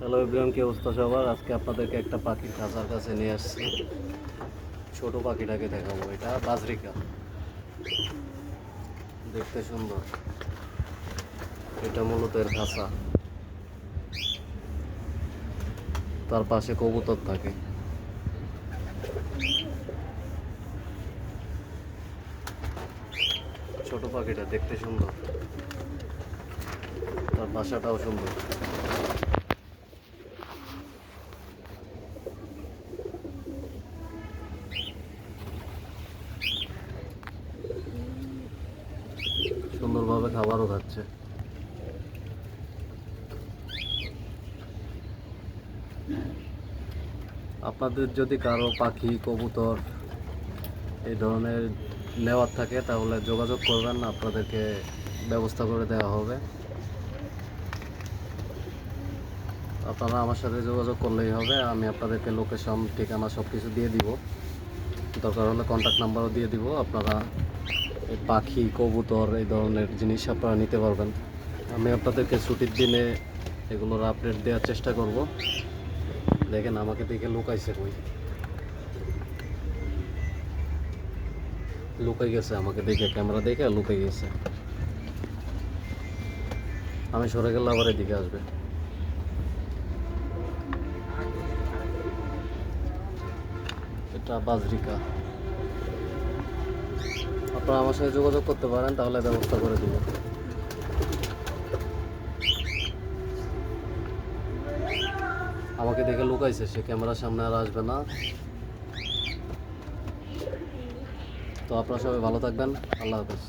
Hello everyone, কি অবস্থা সবার? আজকে আপনাদেরকে একটা পাখির খাঁচার কাছে নিয়ে আসছি। ছোট পাখিটাকে দেখাবো এটা, বাজরিকা। দেখতে সুন্দর। এটা মূলত এর খাঁচা। তার পাশে কবুতর থাকে। ছোট পাখিটা দেখতে সুন্দর। তার বাসাটাও সুন্দর। সুন্দরভাবে খাবারও খাচ্ছে। আপনাদের যদি কারও পাখি, কবুতর এই ধরনের নেওয়ার থাকে, তাহলে যোগাযোগ করবেন, আপনাদেরকে ব্যবস্থা করে দেওয়া হবে। আপনারা আমার সাথে যোগাযোগ করলেই হবে, আমি আপনাদেরকে লোকেশন, ঠিকানা সব কিছু দিয়ে দিব। দরকার হলে কন্ট্যাক্ট নাম্বারও দিয়ে দিব, আপনারা পাখি, কবুতর এই ধরনের জিনিস আপনারা নিতে পারবেন। আমি আপনাদেরকে ছুটির দিনে এগুলোর আপডেট দেওয়ার চেষ্টা করব। দেখেন, আমাকে দেখে লুকাইছে কই। লুকাই গেছে, আমাকে দেখে, ক্যামেরা দেখে লুকাই গেছে। আমি সরে গেলে আবার এদিকে আসবে। এটা বাজরিকা। আপনারা আমার সঙ্গে যোগাযোগ করতে পারেন, তাহলে ব্যবস্থা করে দিব। আমাকে দেখে লুকাইছে, সে ক্যামেরার সামনে আর আসবে না। তো আপনারা সবাই ভালো থাকবেন, আল্লাহ হাফেজ।